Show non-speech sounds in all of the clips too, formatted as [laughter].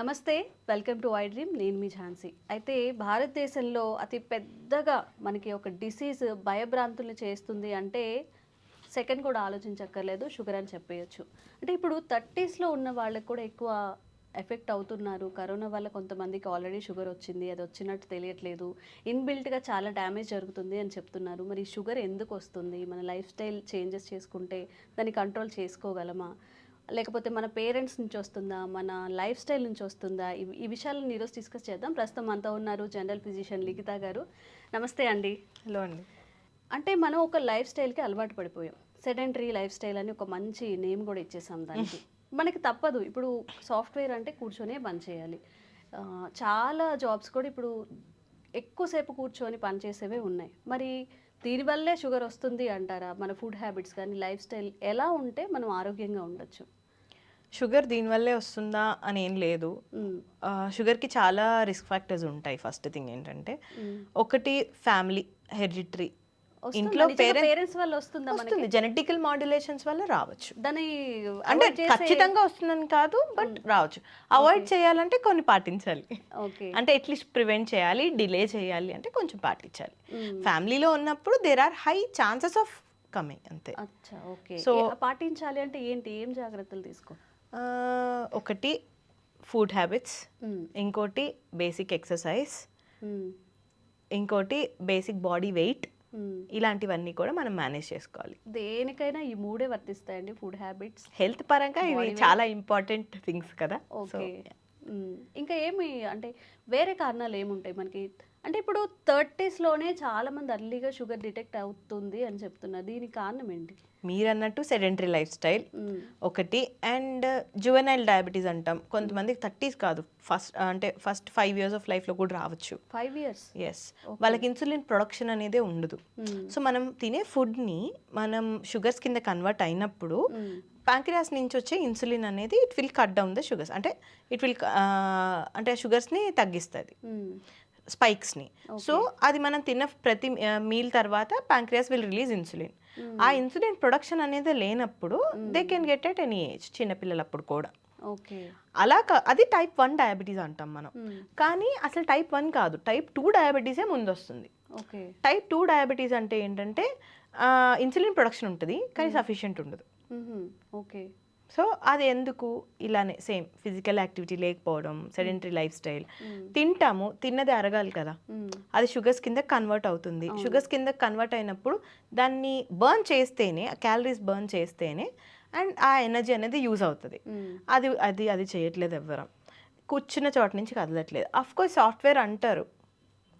నమస్తే welcome to I dream నేను మీ ఝాన్సీ. అయితే భారతదేశంలో అతి పెద్దగా మనకి ఒక డిసీజ్ భయభ్రాంతుల్ని చేస్తుంది అంటే సెకండ్ కూడా ఆలోచించక్కర్లేదు షుగర్ అని చెప్పేయచ్చు. అంటే ఇప్పుడు థర్టీస్లో ఉన్న వాళ్ళకి కూడా ఎక్కువ ఎఫెక్ట్ అవుతున్నారు. కరోనా వల్ల కొంతమందికి ఆల్రెడీ షుగర్ వచ్చింది అది వచ్చినట్టు తెలియట్లేదు. ఇన్బిల్ట్గా చాలా డ్యామేజ్ జరుగుతుంది అని చెప్తున్నారు. మరి షుగర్ ఎందుకు వస్తుంది? మన లైఫ్ స్టైల్ చేంజెస్ చేసుకుంటే దాన్ని కంట్రోల్ చేసుకోగలమా? లేకపోతే మన పేరెంట్స్ నుంచి వస్తుందా? మన లైఫ్ స్టైల్ నుంచి వస్తుందా? ఈ విషయాలను ఈరోజు డిస్కస్ చేద్దాం. ప్రస్తుతం మనతో ఉన్నారు జనరల్ ఫిజిషియన్ లిఖిత గారు. నమస్తే అండి. హలో అండి. అంటే మనం ఒక లైఫ్ స్టైల్కి అలవాటు పడిపోయాం. సెడెంటరీ లైఫ్ స్టైల్ అని ఒక మంచి నేమ్ కూడా ఇచ్చేసాం దానికి. [laughs] మనకి తప్పదు. ఇప్పుడు సాఫ్ట్వేర్ అంటే కూర్చొనే పని చేయాలి. చాలా జాబ్స్ కూడా ఇప్పుడు ఎక్కువసేపు కూర్చొని పనిచేసేవే ఉన్నాయి. మరి దీనివల్లే షుగర్ వస్తుంది అంటారా? మన ఫుడ్ హ్యాబిట్స్ కానీ లైఫ్ స్టైల్ ఎలా ఉంటే మనం ఆరోగ్యంగా ఉండొచ్చు? షుగర్ దీనివల్లే వస్తుందా అని ఏం లేదు షుగర్కి చాలా రిస్క్ ఫ్యాక్టర్స్ ఉంటాయి ఫస్ట్ థింగ్ ఏంటంటే. ఒకటి ఫ్యామిలీ హెరిడిటరీ? ఇంట్లో పేరెంట్స్ వల్ల వస్తుందా వస్తుంది. జెనెటికల్ మాడ్యులేషన్స్ వల్ల రావచ్చు. దాని అంటే ఖచ్చితంగా వస్తుందని కాదు బట్ రావచ్చు. అవాయిడ్ చేయాలంటే కొన్ని పాటించాలి. అంటే అట్లీస్ట్ ప్రివెంట్ చేయాలి డిలే చేయాలి అంటే కొంచెం పాటించాలి. ఫ్యామిలీలో ఉన్నప్పుడు there are high chances of coming అంతే. అచ్చా ఓకే. So- ఏ- పాటించాలి అంటే ఏంటి? ఏం జాగ్రత్తలు తీసుకో? ఆ, ఒకటి ఫుడ్ హ్యాబిట్స్. ఇంకోటి బేసిక్ ఎక్సర్సైజ్. ఇంకోటి బేసిక్ బాడీ వెయిట్. ఇలాంటివన్నీ కూడా మనం మేనేజ్ చేసుకోవాలి దేనికైనా ఈ మూడే వర్తిస్తాయండి ఫుడ్ హ్యాబిట్స్ హెల్త్ పరంగా ఇవి. చాలా ఇంపార్టెంట్ థింగ్స్ కదా ఓకే. ఇంకా ఏమి అంటే వేరే కారణాలు ఏముంటాయి మనకి? అంటే ఇప్పుడు థర్టీస్లోనే చాలా మంది అర్లీగా షుగర్ డిటెక్ట్ అవుతుంది అని చెప్తున్నారు దీనికి కారణం ఏంటి? మీరు అన్నట్టు సెడెంటరీ లైఫ్ స్టైల్. ఒకటి అండ్ జువెనైల్ డయాబెటీస్ అంటాం. కొంతమందికి థర్టీస్ కాదు. ఫస్ట్ అంటే ఫస్ట్ ఫైవ్ ఇయర్స్ ఆఫ్ లైఫ్లో కూడా రావచ్చు. ఫైవ్ ఇయర్స్ ఎస్ వాళ్ళకి ఇన్సులిన్ ప్రొడక్షన్ అనేదే ఉండదు. సో మనం తినే ఫుడ్ని మనం షుగర్స్ కింద కన్వర్ట్ అయినప్పుడు ప్యాంక్రియాస్ నుంచి వచ్చే ఇన్సులిన్ అనేది it will cut down the sugars. అంటే ఇట్ విల్ అంటే షుగర్స్ని తగ్గిస్తుంది. స్పైక్స్ని. సో అది మనం తిన్న ప్రతి మీల్ తర్వాత ప్యాంక్రియాస్ విల్ రిలీజ్ ఇన్సులిన్. ఆ ఇన్సులిన్ ప్రొడక్షన్ అనేది లేనప్పుడు they can get at any age చిన్నపిల్లలప్పుడు కూడా. ఓకే. అలా అది టైప్ వన్ డయాబెటీస్ అంటాం మనం. కానీ అసలు టైప్ వన్ కాదు టైప్ టూ డయాబెటీసే ముందు వస్తుంది ఓకే. టైప్ టూ డయాబెటీస్ అంటే ఏంటంటే ఇన్సులిన్ ప్రొడక్షన్ ఉంటుంది కానీ సఫిషియెంట్ ఉండదు. ఓకే సో అది ఎందుకు ఇలానే సేమ్ ఫిజికల్ యాక్టివిటీ లేకపోవడం సెడెంటరీ లైఫ్ స్టైల్ తింటాము తిన్నది అరగాలి కదా. అది షుగర్స్ కింద కన్వర్ట్ అవుతుంది. షుగర్స్ కింద కన్వర్ట్ అయినప్పుడు దాన్ని బర్న్ చేస్తేనే క్యాలరీస్ బర్న్ చేస్తేనే అండ్ ఆ ఎనర్జీ అనేది యూజ్ అవుతుంది. అది అది అది చేయట్లేదు ఎవ్వరం. కూర్చున్న చోట నుంచి కదలట్లేదు. అఫ్ కోర్స్ సాఫ్ట్వేర్ అంటారు.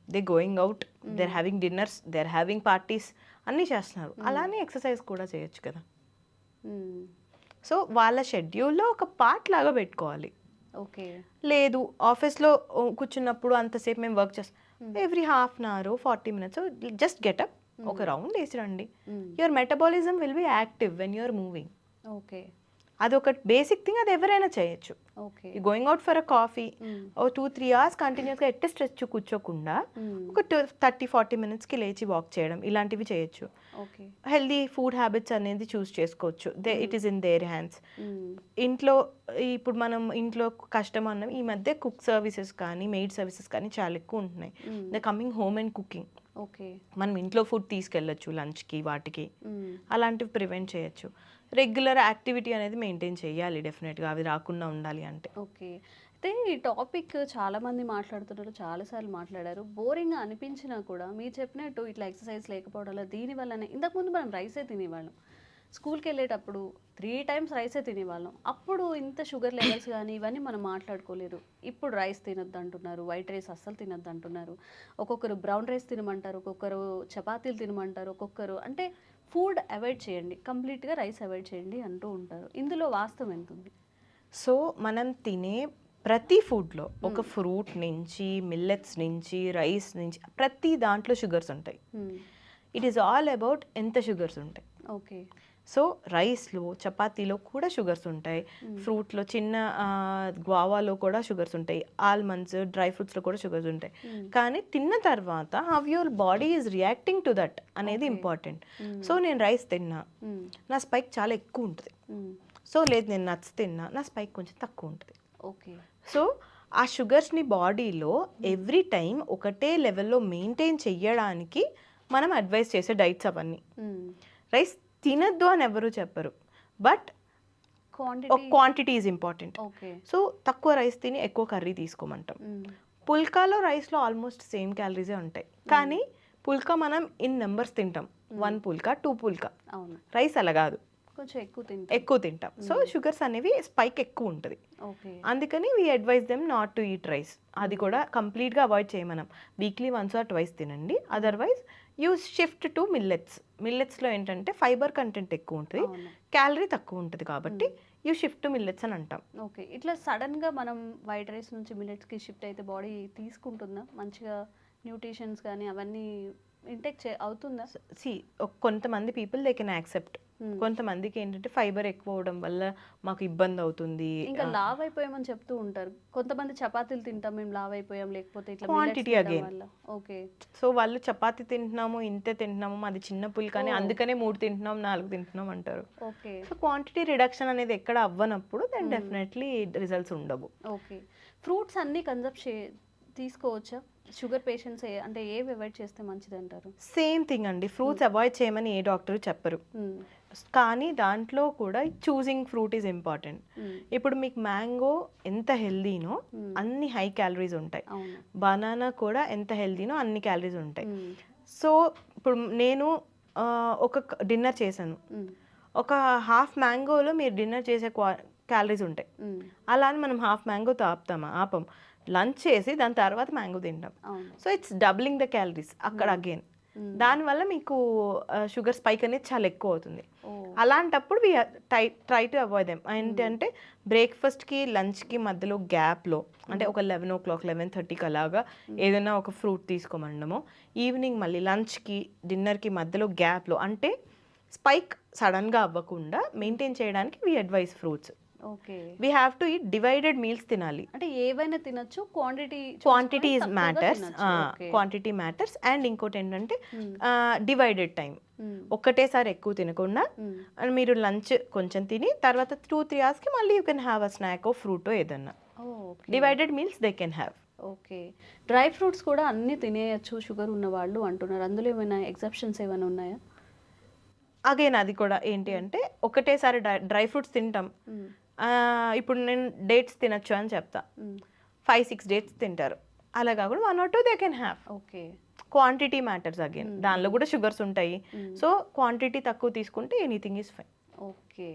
They going out there having dinners they're having parties అన్నీ చేస్తున్నారు. అలానే ఎక్సర్సైజ్ కూడా చేయొచ్చు కదా. సో వాళ్ళ షెడ్యూల్లో ఒక పార్ట్ లాగా పెట్టుకోవాలి. ఓకే. లేదు ఆఫీస్లో కూర్చున్నప్పుడు అంతసేపు మేము వర్క్ చేస్తాం. Every half an hour forty minutes. Just get up ఒక రౌండ్ వేసి రండి. Your metabolism will be active when you're moving. Okay. అది ఒక బేసిక్ థింగ్ అది ఎవరైనా చేయొచ్చు. Okay going out for a coffee or two three hours కంటిన్యూస్గా ఎట్ట స్ట్రెచ్ కూర్చోకుండా ఒక థర్టీ ఫార్టీ మినిట్స్కి లేచి వాక్ చేయడం ఇలాంటివి చేయొచ్చు. హెల్దీ ఫుడ్ హ్యాబిట్స్ అనేది చూస్ చేసుకోవచ్చు. They it is in their hands ఇంట్లో ఇప్పుడు మనం ఇంట్లో కష్టం అన్నం ఈ మధ్య కుక్ సర్వీసెస్ కానీ మెయిడ్ సర్వీసెస్ కానీ చాలా ఎక్కువ ఉంటున్నాయి. The coming home and cooking okay మనం ఇంట్లో ఫుడ్ తీసుకెళ్ళొచ్చు లంచ్కి వాటికి. అలాంటివి ప్రివెంట్ చేయొచ్చు. రెగ్యులర్ యాక్టివిటీ అనేది మెయింటైన్ చేయాలి డెఫినెట్గా అవి రాకుండా ఉండాలి అంటే. ఓకే. అయితే ఈ టాపిక్ చాలామంది మాట్లాడుతున్నారు చాలాసార్లు మాట్లాడారు. బోరింగ్ అనిపించినా కూడా మీరు చెప్పినట్టు ఇట్లా ఎక్సర్సైజ్ లేకపోవడం వల్ల దీనివల్లనే ఇంతకుముందు మనం రైసే తినేవాళ్ళం. స్కూల్కి వెళ్ళేటప్పుడు త్రీ టైమ్స్ రైసే తినేవాళ్ళం. అప్పుడు ఇంత షుగర్ లెవెల్స్ కానీ ఇవన్నీ మనం మాట్లాడుకోలేదు. ఇప్పుడు రైస్ తినొద్దు అంటున్నారు వైట్ రైస్ అస్సలు తినొద్దు అంటున్నారు. ఒక్కొక్కరు బ్రౌన్ రైస్ తినమంటారు ఒక్కొక్కరు చపాతీలు తినమంటారు ఒక్కొక్కరు అంటే ఫుడ్ అవాయిడ్ చేయండి. కంప్లీట్గా రైస్ అవాయిడ్ చేయండి అంటూ ఉంటారు. ఇందులో వాస్తవం ఎంత ఉంది సో మనం తినే ప్రతి ఫుడ్లో ఒక ఫ్రూట్ నుంచి మిల్లెట్స్ నుంచి రైస్ నుంచి ప్రతి దాంట్లో షుగర్స్ ఉంటాయి. ఇట్ ఈస్ ఆల్ అబౌట్ ఎంత షుగర్స్ ఉంటాయి. ఓకే సో రైస్లో చపాతీలో కూడా షుగర్స్ ఉంటాయి. ఫ్రూట్లో చిన్న గ్వావాలో కూడా షుగర్స్ ఉంటాయి. ఆల్మండ్స్ డ్రై ఫ్రూట్స్లో కూడా షుగర్స్ ఉంటాయి. కానీ తిన్న తర్వాత how your body is reacting to that అనేది ఇంపార్టెంట్. సో నేను రైస్ తిన్నా. నా స్పైక్ చాలా ఎక్కువ ఉంటుంది. సో లేదు నేను నట్స్ తిన్నా. నా స్పైక్ కొంచెం తక్కువ ఉంటుంది. ఓకే. సో ఆ షుగర్స్ని బాడీలో ఎవ్రీ టైం ఒకటే లెవెల్లో మెయింటైన్ చెయ్యడానికి మనం అడ్వైస్ చేసే డైట్స్ అవన్నీ. రైస్ తినద్దు అని ఎవరు చెప్పరు. But quantity is important so తక్కువ రైస్ తిని ఎక్కువ కర్రీ తీసుకోమంటాం. పుల్కాలో రైస్లో ఆల్మోస్ట్ సేమ్ క్యాలరీసే ఉంటాయి. కానీ పుల్కా మనం ఇన్ నెంబర్స్ తింటాం. వన్ పుల్కా టూ పుల్కా. రైస్ అలా కాదు. కొంచెం ఎక్కువ తింటా. ఎక్కువ తింటాం. సో షుగర్స్ అనేవి స్పైక్ ఎక్కువ ఉంటుంది. అందుకని we advise them not to eat rice అది కూడా కంప్లీట్గా అవాయిడ్ చేయమనం. వీక్లీ వన్స్ ఆర్ ట్వైస్ తినండి. Otherwise you shift to millets మిల్లెట్స్లో ఏంటంటే ఫైబర్ కంటెంట్ ఎక్కువ ఉంటుంది. క్యాలరీ తక్కువ ఉంటుంది కాబట్టి యూ షిఫ్ట్ టు మిల్లెట్స్ అని అంటాం. ఓకే. ఇట్లా సడన్గా మనం వైట్ రైస్ నుంచి మిల్లెట్స్కి షిఫ్ట్ అయితే బాడీ తీసుకుంటుందా? మంచిగా న్యూట్రిషన్స్ కానీ అవన్నీ ఇంటెక్ చే అవుతుందా? సి కొంతమంది పీపుల్ దే కెన్ యాక్సెప్ట్. కొంతమందికి ఏంటంటే ఫైబర్ ఎక్కువ అవడం వల్ల మాకు ఇబ్బంది అవుతుంది ఇంకా లావ్ అయిపోయామని చెప్తూ ఉంటారు. కొంతమంది చపాతీలు తింటాం మేము లావ్ అయిపోయాం లేకపోతే ఇట్లా again. వల్ల. ఓకే. సో వాళ్ళు చపాతి తింటున్నాము ఇంతే తింటున్నాము మాది చిన్న పుల్కని. అందుకనే మూడు తింటున్నాం నాలుగు తింటున్నాం అంటారు. ఓకే. సో క్వాంటిటీ రిడక్షన్ అనేది ఎక్కడ అవ్వనప్పుడు దెన్ డెఫినెట్లీ రిజల్ట్స్ ఉండవు. ఓకే. ఫ్రూట్స్ అన్ని కన్సప్ట్ తీసుకోవచ్చా? షుగర్ పేషెంట్స్ అంటే ఏవి అవాయిడ్ చేస్తే మంచిది అంటారు సేమ్ థింగ్ అండి. ఫ్రూట్స్ అవాయిడ్ చేయమని ఏ డాక్టర్ చెప్పరు. కానీ దాంట్లో కూడా చూసింగ్ ఫ్రూట్ ఈజ్ ఇంపార్టెంట్ ఇప్పుడు మీకు మ్యాంగో ఎంత హెల్దీనో Hmm. అన్ని హై క్యాలరీస్ ఉంటాయి. బనానా కూడా ఎంత హెల్దీనో అన్ని క్యాలరీస్ ఉంటాయి. మ్మ్. సో ఇప్పుడు నేను ఒక డిన్నర్ చేశాను. మ్మ్. ఒక హాఫ్ మ్యాంగోలో మీరు డిన్నర్ చేసే క్యాలరీస్ ఉంటాయి. అలా అని మనం హాఫ్ మ్యాంగోతో ఆపుతామా ఆపం. లంచ్ చేసి దాని తర్వాత మ్యాంగో తింటాం. So it's doubling the calories అక్కడ అగైన్. దానివల్ల మీకు షుగర్ స్పైక్ అనేది చాలా ఎక్కువ అవుతుంది అలాంటప్పుడు we try try to avoid them. ఏంటంటే బ్రేక్ఫాస్ట్కి లంచ్కి మధ్యలో గ్యాప్లో అంటే ఒక లెవెన్ ఓ క్లాక్ లెవెన్ థర్టీకి అలాగా ఏదైనా ఒక ఫ్రూట్ తీసుకోమన్నాము ఈవినింగ్ మళ్ళీ లంచ్కి డిన్నర్కి మధ్యలో గ్యాప్లో అంటే స్పైక్ సడన్గా అవ్వకుండా మెయింటైన్ చేయడానికి we advise fruits. We have to eat divided meals తినాలి. అంటే ఏవైనా తినొచ్చు quantity quantity matters quantity matters and ఇంకోటి ఏంటంటే డివైడెడ్ టైం ఒక్కటేసారి ఎక్కువ తినకుండా అండ్ మీరు లంచ్ కొంచెం తిని తర్వాత టూ త్రీ అవర్స్కి మళ్ళీ you can have a snack or fruit ఏదన్నా divided meals they can have okay. Dry fruits కూడా అన్ని తినేయచ్చు షుగర్ ఉన్న వాళ్ళు అంటున్నారు. అందులో ఏమైనా ఎగ్జెప్షన్స్ ఏమైనా ఉన్నాయా? అగైన్ అది కూడా ఏంటి అంటే ఒకటేసారి డ్రై ఫ్రూట్స్ తింటాం. ఇప్పుడు నేను డేట్స్ తినొచ్చు అని చెప్తా. ఫైవ్ సిక్స్ డేట్స్ తింటారు. అలా కాకుండా one or two they can have okay. Quantity matters again దానిలో కూడా షుగర్స్ ఉంటాయి. సో క్వాంటిటీ తక్కువ తీసుకుంటే ఎనీథింగ్ ఈజ్ ఫైన్ ఓకే.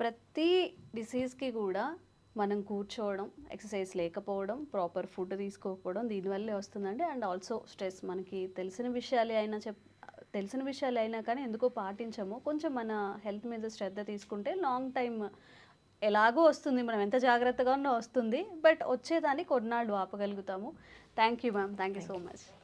ప్రతి డిసీజ్కి కూడా మనం కూర్చోవడం ఎక్సర్సైజ్ లేకపోవడం ప్రాపర్ ఫుడ్ తీసుకోకపోవడం దీనివల్లే వస్తుందండి. అండ్ ఆల్సో స్ట్రెస్ మనకి తెలిసిన విషయాలే అయినా చెప్ తెలిసిన విషయాలు అయినా కానీ ఎందుకో పాటించము. కొంచెం మన హెల్త్ మీద శ్రద్ధ తీసుకుంటే లాంగ్ టైం ఎలాగో వస్తుంది మనం ఎంత జాగ్రత్తగా ఉన్నా వస్తుంది. బట్ వచ్చేదాన్ని కొన్నాళ్ళు ఆపగలుగుతాము. Thank you ma'am. Thank you so much.